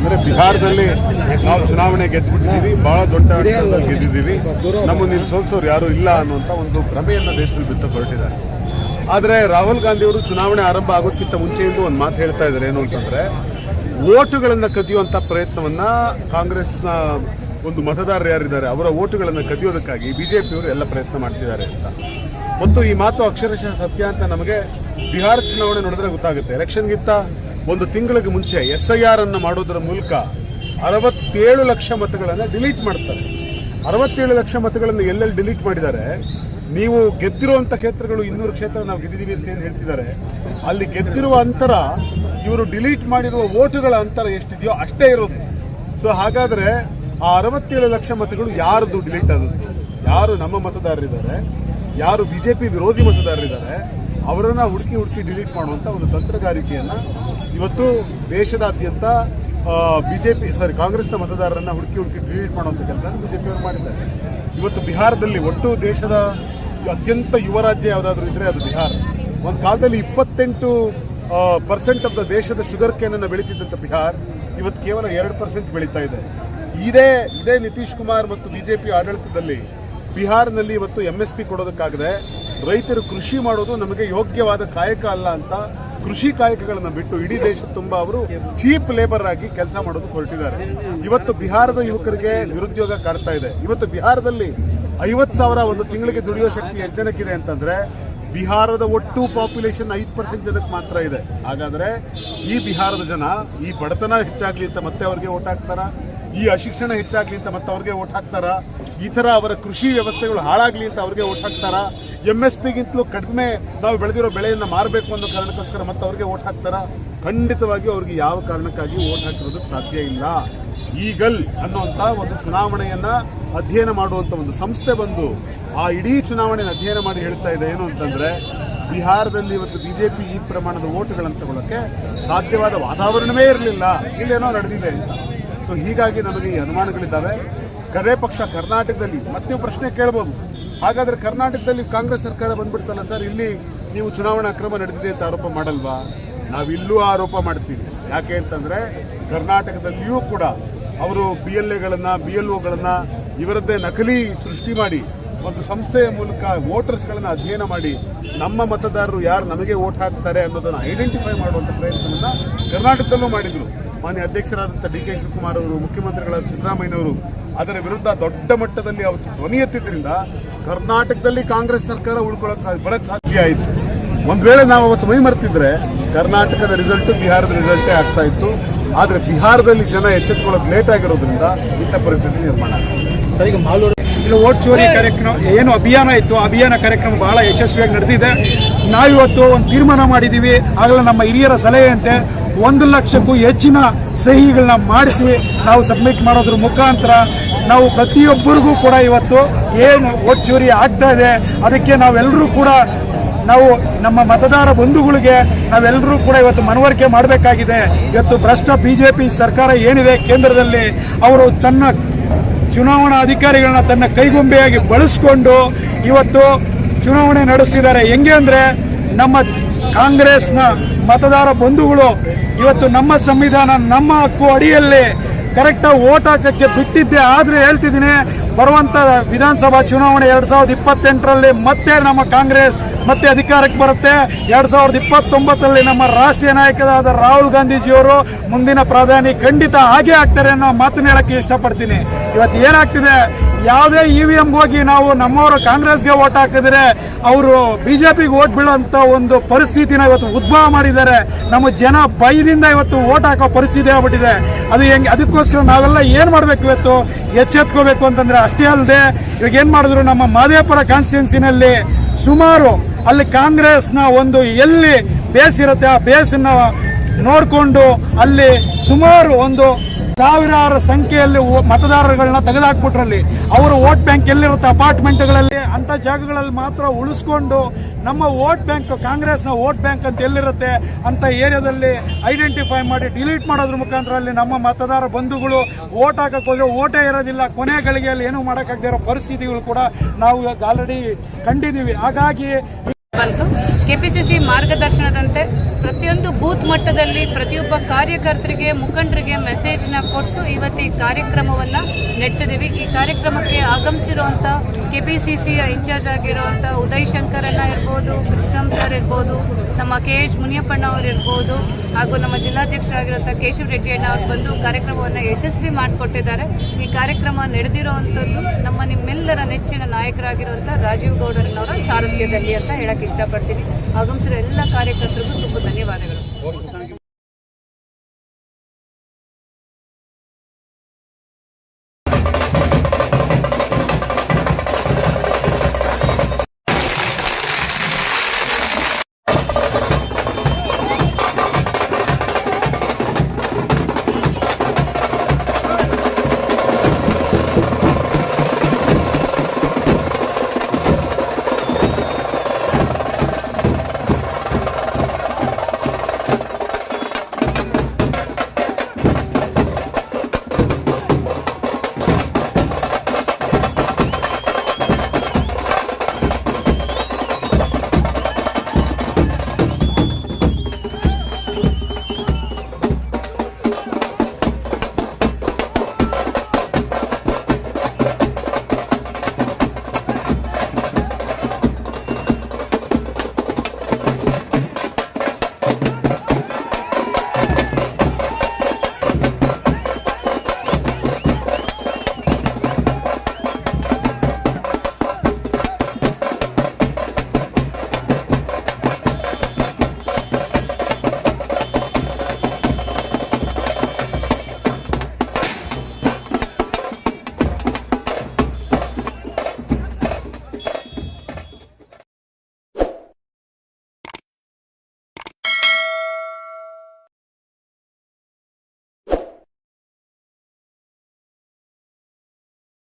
ಅಂತಂದ್ರೆ ಬಿಹಾರದಲ್ಲಿ ನಾವು ಚುನಾವಣೆ ಗೆದ್ದುಬಿಟ್ಟಿದ್ದೀವಿ ಬಹಳ ದೊಡ್ಡ ಅಂತರದಲ್ಲಿ ಗೆದ್ದಿದ್ದೀವಿ. ನಮ್ಮನ್ನು ಇಲ್ಲಿ ಸೋಲ್ಸೋರು ಯಾರು ಇಲ್ಲ ಅನ್ನುವಂಥ ಒಂದು ಭ್ರಮೆಯನ್ನು ದೇಶದಲ್ಲಿ ಬಿಟ್ಟು ಹೊರಟಿದ್ದಾರೆ. ಆದರೆ ರಾಹುಲ್ ಗಾಂಧಿ ಅವರು ಚುನಾವಣೆ ಆರಂಭ ಆಗೋಕ್ಕಿಂತ ಮುಂಚೆಯಿಂದ ಒಂದು ಮಾತು ಹೇಳ್ತಾ ಇದ್ದಾರೆ, ಏನು ಅಂತಂದ್ರೆ ಓಟುಗಳನ್ನು ಕದಿಯುವಂಥ ಪ್ರಯತ್ನವನ್ನ ಕಾಂಗ್ರೆಸ್ನ ಒಂದು ಮತದಾರರು ಯಾರಿದ್ದಾರೆ, ಅವರ ಓಟುಗಳನ್ನು ಕದಿಯೋದಕ್ಕಾಗಿ ಬಿಜೆಪಿಯವರು ಎಲ್ಲ ಪ್ರಯತ್ನ ಮಾಡ್ತಿದ್ದಾರೆ ಅಂತ. ಮತ್ತು ಈ ಮಾತು ಅಕ್ಷರಶಃ ಸತ್ಯ ಅಂತ ನಮಗೆ ಬಿಹಾರ ಚುನಾವಣೆ ನೋಡಿದ್ರೆ ಗೊತ್ತಾಗುತ್ತೆ. ಎಲೆಕ್ಷನ್ಗಿಂತ ಒಂದು ತಿಂಗಳಿಗೆ ಮುಂಚೆ ಎಸ್ ಐ ಆರ್ ಅನ್ನು ಮಾಡೋದರ ಮೂಲಕ ಅರವತ್ತೇಳು ಲಕ್ಷ ಮತಗಳನ್ನು ಡಿಲೀಟ್ ಮಾಡ್ತಾರೆ. ಅರವತ್ತೇಳು ಲಕ್ಷ ಮತಗಳನ್ನು ಎಲ್ಲೆಲ್ಲಿ ಡಿಲೀಟ್ ಮಾಡಿದ್ದಾರೆ? ನೀವು ಗೆದ್ದಿರುವಂಥ ಕ್ಷೇತ್ರಗಳು ಇನ್ನೂರು ಕ್ಷೇತ್ರ ನಾವು ಗೆದ್ದಿದ್ದೀವಿ ಅಂತ ಏನು ಹೇಳ್ತಿದ್ದಾರೆ? ಅಲ್ಲಿ ಗೆದ್ದಿರುವ ಅಂತರ, ಇವರು ಡಿಲೀಟ್ ಮಾಡಿರುವ ಓಟುಗಳ ಅಂತರ ಎಷ್ಟಿದೆಯೋ ಅಷ್ಟೇ ಇರೋದು. ಸೊ ಹಾಗಾದರೆ ಆ ಅರವತ್ತೇಳು ಲಕ್ಷ ಮತಗಳು ಯಾರದು ಡಿಲೀಟ್ ಆದದ್ದು? ಯಾರು ನಮ್ಮ ಮತದಾರರಿದ್ದಾರೆ? ಯಾರು ಬಿಜೆಪಿ ವಿರೋಧಿ ಮತದಾರರಿದ್ದಾರೆ? ಅವರನ್ನು ಹುಡುಕಿ ಹುಡುಕಿ ಡಿಲೀಟ್ ಮಾಡುವಂಥ ಒಂದು ತಂತ್ರಗಾರಿಕೆಯನ್ನ ಇವತ್ತು ದೇಶದಾದ್ಯಂತ ಬಿಜೆಪಿ ಸಾರಿ ಕಾಂಗ್ರೆಸ್ನ ಮತದಾರರನ್ನು ಹುಡುಕಿ ಹುಡುಕಿ ಡಿಲೀಟ್ ಮಾಡುವಂಥ ಕೆಲಸ ಬಿಜೆಪಿ ಅವರು ಮಾಡಿದ್ದಾರೆ. ಇವತ್ತು ಬಿಹಾರದಲ್ಲಿ ಒಟ್ಟು ದೇಶದ ಅತ್ಯಂತ ಯುವ ರಾಜ್ಯ ಯಾವುದಾದ್ರೂ ಇದ್ದರೆ ಅದು ಬಿಹಾರ. ಒಂದು ಕಾಲದಲ್ಲಿ ಇಪ್ಪತ್ತೆಂಟು ಪರ್ಸೆಂಟ್ ಆಫ್ ದ ದೇಶದ ಶುಗರ್ ಕೇನನ್ನು ಬೆಳೀತಿದ್ದಂಥ ಬಿಹಾರ್ ಇವತ್ತು ಕೇವಲ ಎರಡು ಪರ್ಸೆಂಟ್ ಬೆಳೀತಾ ಇದೆ. ಇದೇ ಇದೇ ನಿತೀಶ್ ಕುಮಾರ್ ಮತ್ತು ಬಿ ಜೆ ಪಿ ಆಡಳಿತದಲ್ಲಿ ಬಿಹಾರ್ನಲ್ಲಿ ಇವತ್ತು ಎಂ ಎಸ್ ಪಿ ಕೊಡೋದಕ್ಕಾಗದೆ ರೈತರು ಕೃಷಿ ಮಾಡೋದು ನಮಗೆ ಯೋಗ್ಯವಾದ ಕಾಯಕ ಅಲ್ಲ ಅಂತ ಕೃಷಿ ಕಾಯಕಗಳನ್ನು ಬಿಟ್ಟು ಇಡೀ ದೇಶ ತುಂಬ ಅವರು ಚೀಪ್ ಲೇಬರ್ ಆಗಿ ಕೆಲಸ ಮಾಡೋದು ಹೊರಟಿದ್ದಾರೆ. ಇವತ್ತು ಬಿಹಾರದ ಯುವಕರಿಗೆ ನಿರುದ್ಯೋಗ ಕಾಡ್ತಾ ಇದೆ. ಇವತ್ತು ಬಿಹಾರದಲ್ಲಿ ಐವತ್ತು ಸಾವಿರ ಒಂದು ತಿಂಗಳಿಗೆ ದುಡಿಯೋ ಶಕ್ತಿ ಎಷ್ಟು ಜನಕ್ಕಿದೆ ಅಂತಂದ್ರೆ ಬಿಹಾರದ ಒಟ್ಟು ಪಾಪ್ಯುಲೇಷನ್ ಐದು ಪರ್ಸೆಂಟ್ ಜನಕ್ಕೆ ಮಾತ್ರ ಇದೆ. ಹಾಗಾದ್ರೆ ಈ ಬಿಹಾರದ ಜನ ಈ ಬಡತನ ಹೆಚ್ಚಾಗ್ಲಿ ಅಂತ ಮತ್ತೆ ಅವ್ರಿಗೆ ಓಟ್ ಹಾಕ್ತಾರ? ಈ ಅಶಿಕ್ಷಣ ಹೆಚ್ಚಾಗ್ಲಿ ಅಂತ ಮತ್ತೆ ಅವ್ರಿಗೆ ಓಟ್ ಹಾಕ್ತಾರ? ಈ ತರ ಅವರ ಕೃಷಿ ವ್ಯವಸ್ಥೆಗಳು ಹಾಳಾಗ್ಲಿ ಅಂತ ಅವ್ರಿಗೆ ಓಟ್ ಹಾಕ್ತಾರ? ಎಂ ಎಸ್ ಪಿಗಿಂತಲೂ ಕಡಿಮೆ ನಾವು ಬೆಳೆದಿರೋ ಬೆಳೆಯನ್ನು ಮಾರಬೇಕು ಅನ್ನೋ ಕಾರಣಕ್ಕೋಸ್ಕರ ಮತ್ತೆ ಅವ್ರಿಗೆ ಓಟ್ ಹಾಕ್ತಾರ? ಖಂಡಿತವಾಗಿ ಅವ್ರಿಗೆ ಯಾವ ಕಾರಣಕ್ಕಾಗಿ ಓಟ್ ಹಾಕಿರೋದಕ್ಕೆ ಸಾಧ್ಯ ಇಲ್ಲ. ಈಗಲ್ ಅನ್ನುವಂಥ ಒಂದು ಚುನಾವಣೆಯನ್ನು ಅಧ್ಯಯನ ಮಾಡುವಂಥ ಒಂದು ಸಂಸ್ಥೆ ಬಂದು ಆ ಇಡೀ ಚುನಾವಣೆಯನ್ನು ಅಧ್ಯಯನ ಮಾಡಿ ಹೇಳ್ತಾ ಇದೆ. ಏನು ಅಂತಂದರೆ, ಬಿಹಾರದಲ್ಲಿ ಇವತ್ತು ಪಿ ಈ ಪ್ರಮಾಣದ ಓಟುಗಳನ್ನು ತಗೊಳ್ಳೋಕ್ಕೆ ಸಾಧ್ಯವಾದ ವಾತಾವರಣವೇ ಇರಲಿಲ್ಲ. ಇಲ್ಲೇನೋ ನಡೆದಿದೆ ಅಂತ. ಸೊ ಹೀಗಾಗಿ ನಮಗೆ ಈ ಅನುಮಾನಗಳಿದ್ದಾವೆ. ಕರೆ ಪಕ್ಷ ಕರ್ನಾಟಕದಲ್ಲಿ ಮತ್ತೆ ಪ್ರಶ್ನೆ ಕೇಳ್ಬೋದು. ಹಾಗಾದ್ರೆ ಕರ್ನಾಟಕದಲ್ಲಿ ಕಾಂಗ್ರೆಸ್ ಸರ್ಕಾರ ಬಂದ್ಬಿಡ್ತಲ್ಲ ಸರ್, ಇಲ್ಲಿ ನೀವು ಚುನಾವಣಾ ಅಕ್ರಮ ನಡೆದಿದೆ ಅಂತ ಆರೋಪ ಮಾಡಲ್ವಾ? ನಾವಿಲ್ಲೂ ಆರೋಪ ಮಾಡ್ತೀವಿ. ಯಾಕೆ ಅಂತಂದ್ರೆ ಕರ್ನಾಟಕದಲ್ಲಿಯೂ ಕೂಡ ಅವರು ಬಿ ಎಲ್ ಎಗಳನ್ನ ಬಿ ಎಲ್ ಒಗಳನ್ನ ಇವರದ್ದೇ ನಕಲಿ ಸೃಷ್ಟಿ ಮಾಡಿ ಒಂದು ಸಂಸ್ಥೆಯ ಮೂಲಕ ವೋಟರ್ಸ್ಗಳನ್ನ ಅಧ್ಯಯನ ಮಾಡಿ ನಮ್ಮ ಮತದಾರರು ಯಾರು ನಮಗೆ ವೋಟ್ ಹಾಕ್ತಾರೆ ಅನ್ನೋದನ್ನು ಐಡೆಂಟಿಫೈ ಮಾಡುವಂಥ ಪ್ರಯತ್ನವನ್ನ ಕರ್ನಾಟಕದಲ್ಲೂ ಮಾಡಿದ್ರು. ಮಾನ್ಯ ಅಧ್ಯಕ್ಷರಾದಂಥ ಡಿ ಕೆ ಶಿವಕುಮಾರ್ ಅವರು, ಮುಖ್ಯಮಂತ್ರಿಗಳಾದ ಸಿದ್ದರಾಮಯ್ಯನವರು ಅದರ ವಿರುದ್ಧ ದೊಡ್ಡ ಮಟ್ಟದಲ್ಲಿ ಅವತ್ತು ಧ್ವನಿ ಎತ್ತಿದ್ರಿಂದ ಕರ್ನಾಟಕದಲ್ಲಿ ಕಾಂಗ್ರೆಸ್ ಸರ್ಕಾರ ಉಳ್ಕೊಳ್ಳೋಕೆ ಸಾಧ್ಯ ಬರಕ್ಕೆ ಸಾಧ್ಯ ಆಯಿತು. ಒಂದ್ ವೇಳೆ ನಾವು ಅವತ್ತು ಮೈ ಮರ್ತಿದ್ರೆ ಕರ್ನಾಟಕದ ರಿಸಲ್ಟ್ ಬಿಹಾರದ ರಿಸಲ್ಟೇ ಆಗ್ತಾ ಇತ್ತು. ಆದ್ರೆ ಬಿಹಾರದಲ್ಲಿ ಜನ ಎಚ್ಚೆತ್ಕೊಳ್ಳೋದು ಲೇಟ್ ಆಗಿರೋದ್ರಿಂದ ಇಂಥ ಪರಿಸ್ಥಿತಿ ನಿರ್ಮಾಣ ಆಗಿದೆ. ಸರ್ ಈಗ ಮಾಲೂರು ಇಲ್ಲಿ ಓಟ್ ಚೋರಿ ಕಾರ್ಯಕ್ರಮ ಏನು ಅಭಿಯಾನ ಇತ್ತು ಆ ಅಭಿಯಾನ ಕಾರ್ಯಕ್ರಮ ಬಹಳ ಯಶಸ್ವಿಯಾಗಿ ನಡೆದಿದೆ. ನಾವಿವತ್ತು ಒಂದು ತೀರ್ಮಾನ ಮಾಡಿದ್ದೀವಿ ಆಗಲೇ ನಮ್ಮ ಹಿರಿಯರ ಸಲಹೆಯಂತೆ ಒಂದು ಲಕ್ಷಕ್ಕೂ ಹೆಚ್ಚಿನ ಸಹಿಗಳನ್ನ ಮಾಡಿಸಿ ನಾವು ಸಬ್ಮಿಟ್ ಮಾಡೋದ್ರ ಮುಖಾಂತರ ನಾವು ಪ್ರತಿಯೊಬ್ಬರಿಗೂ ಕೂಡ ಇವತ್ತು ಏನು ಒಚ್ಚೂರಿ ಆಗ್ತಾ ಇದೆ. ಅದಕ್ಕೆ ನಾವೆಲ್ಲರೂ ಕೂಡ ನಾವು ನಮ್ಮ ಮತದಾರ ಬಂಧುಗಳಿಗೆ ನಾವೆಲ್ಲರೂ ಕೂಡ ಇವತ್ತು ಮನವರಿಕೆ ಮಾಡಬೇಕಾಗಿದೆ. ಇವತ್ತು ಭ್ರಷ್ಟ ಬಿ ಜೆ ಪಿ ಸರ್ಕಾರ ಏನಿದೆ ಕೇಂದ್ರದಲ್ಲಿ, ಅವರು ತನ್ನ ಚುನಾವಣಾ ಅಧಿಕಾರಿಗಳನ್ನ ತನ್ನ ಕೈಗೊಂಬೆಯಾಗಿ ಬಳಸಿಕೊಂಡು ಇವತ್ತು ಚುನಾವಣೆ ನಡೆಸಿದ್ದಾರೆ. ಹೆಂಗೆ ಅಂದರೆ ನಮ್ಮ ಕಾಂಗ್ರೆಸ್ನ ಮತದಾರ ಬಂಧುಗಳು ಇವತ್ತು ನಮ್ಮ ಸಂವಿಧಾನ ನಮ್ಮ ಹಕ್ಕು ಅಡಿಯಲ್ಲಿ ಕರೆಕ್ಟಾಗಿ ಓಟ್ ಹಾಕಕ್ಕೆ ಬಿಟ್ಟಿದ್ದೆ, ಆದರೆ ಹೇಳ್ತಿದ್ದೀನಿ, ಬರುವಂತ ವಿಧಾನಸಭಾ ಚುನಾವಣೆ ಎರಡು ಸಾವಿರದ ಇಪ್ಪತ್ತೆಂಟರಲ್ಲಿ ಮತ್ತೆ ನಮ್ಮ ಕಾಂಗ್ರೆಸ್ ಮತ್ತೆ ಅಧಿಕಾರಕ್ಕೆ ಬರುತ್ತೆ. ಎರಡು ಸಾವಿರದ ಇಪ್ಪತ್ತೊಂಬತ್ತರಲ್ಲಿ ನಮ್ಮ ರಾಷ್ಟ್ರೀಯ ನಾಯಕರಾದ ರಾಹುಲ್ ಗಾಂಧೀಜಿಯವರು ಮುಂದಿನ ಪ್ರಧಾನಿ ಖಂಡಿತ ಹಾಗೆ ಆಗ್ತಾರೆ ಅನ್ನೋ ಮಾತನ್ನ ಹೇಳಕ್ಕೆ ಇಷ್ಟಪಡ್ತೀನಿ. ಇವತ್ತು ಏನಾಗ್ತಿದೆ? ಯಾವುದೇ ಇ ವಿ ಎಮ್ಗೆ ಹೋಗಿ ನಾವು ನಮ್ಮವರು ಕಾಂಗ್ರೆಸ್ಗೆ ಓಟ್ ಹಾಕಿದ್ರೆ ಅವರು ಬಿಜೆಪಿಗೆ ಓಟ್ ಬೀಳೋಂಥ ಒಂದು ಪರಿಸ್ಥಿತಿನ ಇವತ್ತು ಉದ್ಭವ ಮಾಡಿದ್ದಾರೆ. ನಮ್ಮ ಜನ ಭಯದಿಂದ ಇವತ್ತು ಓಟ್ ಹಾಕೋ ಪರಿಸ್ಥಿತಿ ಆಗ್ಬಿಟ್ಟಿದೆ. ಅದು ಹೆಂಗೆ ಅದಕ್ಕೋಸ್ಕರ ನಾವೆಲ್ಲ ಏನು ಮಾಡಬೇಕು ಇವತ್ತು? ಎಚ್ಚೆತ್ಕೋಬೇಕು ಅಂತಂದ್ರೆ ಅಷ್ಟೇ ಅಲ್ಲದೆ ಇವಾಗ ಏನು ಮಾಡಿದ್ರು ನಮ್ಮ ಮಾದೇಪುರ ಕಾನ್ಸ್ಟಿಟ್ಯೂನ್ಸಿನಲ್ಲಿ ಸುಮಾರು ಅಲ್ಲಿ ಕಾಂಗ್ರೆಸ್ನ ಒಂದು ಎಲ್ಲಿ ಬೇಸ್ ಇರುತ್ತೆ ಆ ಬೇಸನ್ನ ನೋಡಿಕೊಂಡು ಅಲ್ಲಿ ಸುಮಾರು ಒಂದು ಸಾವಿರಾರು ಸಂಖ್ಯೆಯಲ್ಲಿ ಮತದಾರರುಗಳನ್ನ ತೆಗೆದಾಕ್ಬಿಟ್ರಲ್ಲಿ ಅವರು ವೋಟ್ ಬ್ಯಾಂಕ್ ಎಲ್ಲಿರುತ್ತೆ? ಅಪಾರ್ಟ್ಮೆಂಟ್ಗಳಲ್ಲಿ, ಅಂತ ಜಾಗಗಳಲ್ಲಿ ಮಾತ್ರ ಉಳಿಸ್ಕೊಂಡು ನಮ್ಮ ವೋಟ್ ಬ್ಯಾಂಕ್, ಕಾಂಗ್ರೆಸ್ನ ವೋಟ್ ಬ್ಯಾಂಕ್ ಅಂತ ಎಲ್ಲಿರುತ್ತೆ ಅಂತ ಏರಿಯಾದಲ್ಲಿ ಐಡೆಂಟಿಫೈ ಮಾಡಿ ಡಿಲೀಟ್ ಮಾಡೋದ್ರ ಮುಖಾಂತರ ಅಲ್ಲಿ ನಮ್ಮ ಮತದಾರ ಬಂಧುಗಳು ವೋಟ್ ಹಾಕಕ್ಕೆ ಹೋದ್ರೆ ಓಟೇ ಇರೋದಿಲ್ಲ. ಕೊನೆ ಗಳಿಗೆಯಲ್ಲಿ ಏನೂ ಮಾಡೋಕ್ಕಾಗದೇ ಇರೋ ಪರಿಸ್ಥಿತಿಗಳು ಕೂಡ ನಾವು ಆಲ್ರೆಡಿ ಕಂಡಿದ್ದೀವಿ. ಹಾಗಾಗಿ ಕೆಪಿಸಿಸಿ ಮಾರ್ಗದರ್ಶನದಂತೆ ಪ್ರತಿಯೊಂದು ಬೂತ್ ಮಟ್ಟದಲ್ಲಿ ಪ್ರತಿಯೊಬ್ಬ ಕಾರ್ಯಕರ್ತರಿಗೆ, ಮುಖಂಡರಿಗೆ ಮೆಸೇಜ್ನ ಕೊಟ್ಟು ಇವತ್ತು ಈ ಕಾರ್ಯಕ್ರಮವನ್ನು ನಡೆಸಿದ್ದೀವಿ ಈ ಕಾರ್ಯಕ್ರಮಕ್ಕೆ ಆಗಮಿಸಿರುವಂಥ ಕೆಪಿಸಿಸಿಯ ಇನ್ಚಾರ್ಜ್ ಆಗಿರುವಂಥ ಉದಯ್ ಶಂಕರಣ್ಣ ಇರ್ಬೋದು, ಕೃಷ್ಣಂ ಇರ್ಬೋದು, ನಮ್ಮ ಕೆ ಎಚ್ ಮುನಿಯಪ್ಪಣ್ಣ ಅವರು ಇರ್ಬೋದು, ಹಾಗೂ ನಮ್ಮ ಜಿಲ್ಲಾಧ್ಯಕ್ಷರಾಗಿರುವಂಥ ಕೇಶವ ರೆಡ್ಡಿ ಅಣ್ಣ ಅವರು ಬಂದು ಕಾರ್ಯಕ್ರಮವನ್ನು ಯಶಸ್ವಿ ಮಾಡಿಕೊಟ್ಟಿದ್ದಾರೆ. ಈ ಕಾರ್ಯಕ್ರಮ ನಡೆದಿರುವಂಥದ್ದು ನಮ್ಮ ನಿಮ್ಮೆಲ್ಲರ ನೆಚ್ಚಿನ ನಾಯಕರಾಗಿರುವಂಥ ರಾಜೀವ್ ಗೌಡರನ್ನವರ ಸಾರಥ್ಯದಲ್ಲಿ ಅಂತ ಹೇಳಕ್ಕೆ ಇಷ್ಟಪಡ್ತೀನಿ. ಆಗಮಿಸಿರೋ ಎಲ್ಲ ಕಾರ್ಯಕರ್ತರಿಗೂ ತುಂಬ ಧನ್ಯವಾದಗಳು.